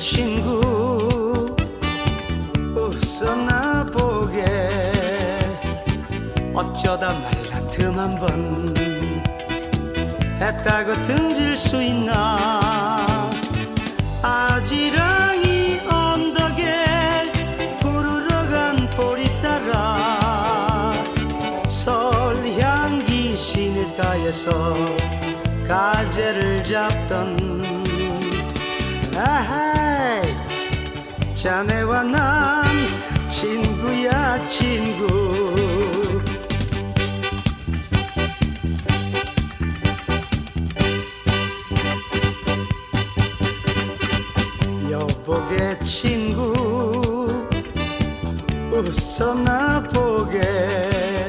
친구. 웃어나 보게. 어쩌다 말 같음 한번 했다고 등질 수 있나. 아지랑이 언덕에 부르러 간 보리 따라 설향기 시냇가에서 가재를 잡던 아하이. 자네와 난 친구야 친구. 여보게 친구 웃어나